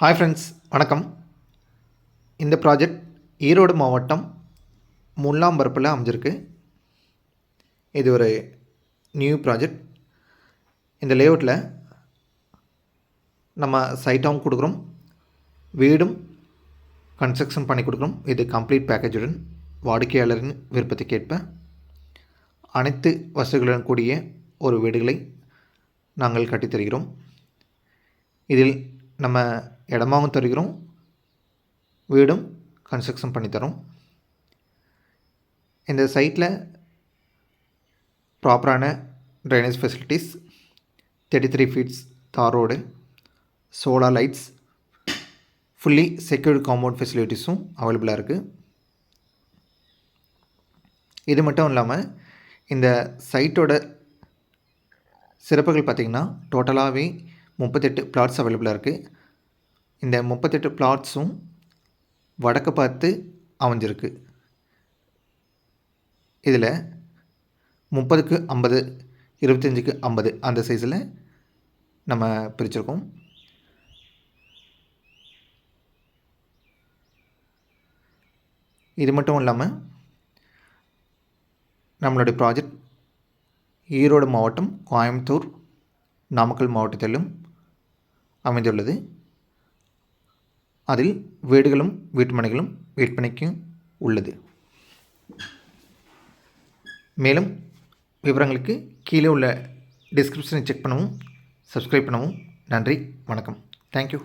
Hi friends வணக்கம். இந்த project Erode மாவட்டம் முல்லாம்பரப்பில் அமைஞ்சிருக்கு. இது ஒரு நியூ ப்ராஜெக்ட் இந்த லேஅவுட்டில் நம்ம சைட்டாகவும் கொடுக்குறோம். வீடும் கன்ஸ்ட்ரக்ஷன் பண்ணி கொடுக்குறோம். இது கம்ப்ளீட் பேக்கேஜுடன் வாடிக்கையாளரின் விருப்பத்துக்கேற்ப அனைத்து வசதிகளுடன் கூடிய ஒரு வீடுகளை நாங்கள் கட்டித்தருகிறோம். இதில் நம்ம இடமாவும் தருகிறோம். வீடும் கன்ஸ்ட்ரக்ஷன் பண்ணித்தரோம் இந்த சைட்டில் ப்ராப்பரான drainage facilities thirty three feet தார் road solar lights fully secured compound ஃபெசிலிட்டிஸும் அவைலபிளாக இருக்குது இது மட்டும் இல்லாமல் இந்த சைட்டோட சிறப்புகள் பார்த்திங்கன்னா டோட்டலாகவே முப்பத்தெட்டு பிளாட்ஸ் அவைலபிளாக இருக்குது இந்த முப்பத்தெட்டு பிளாட்ஸும் வடக்கு பார்த்து அமைஞ்சிருக்கு. இதில் முப்பதுக்கு ஐம்பது இருபத்தஞ்சுக்கு ஐம்பது அந்த சைஸில் நம்ம பிரிச்சிருக்கோம். இது மட்டும் இல்லாமல் நம்மளுடைய ப்ராஜெக்ட் ஈரோடு மாவட்டம் கோயம்புத்தூர் நாமக்கல் மாவட்டத்திலும் அமைந்துள்ளது. அதில் வீடுகளும் வீட்டுமனைகளும் விற்பனைக்கு உள்ளது. மேலும் விவரங்களுக்கு கீழே உள்ள டிஸ்கிரிப்ஷனை செக் பண்ணவும் சப்ஸ்கிரைப் பண்ணவும் நன்றி வணக்கம். தேங்க்யூ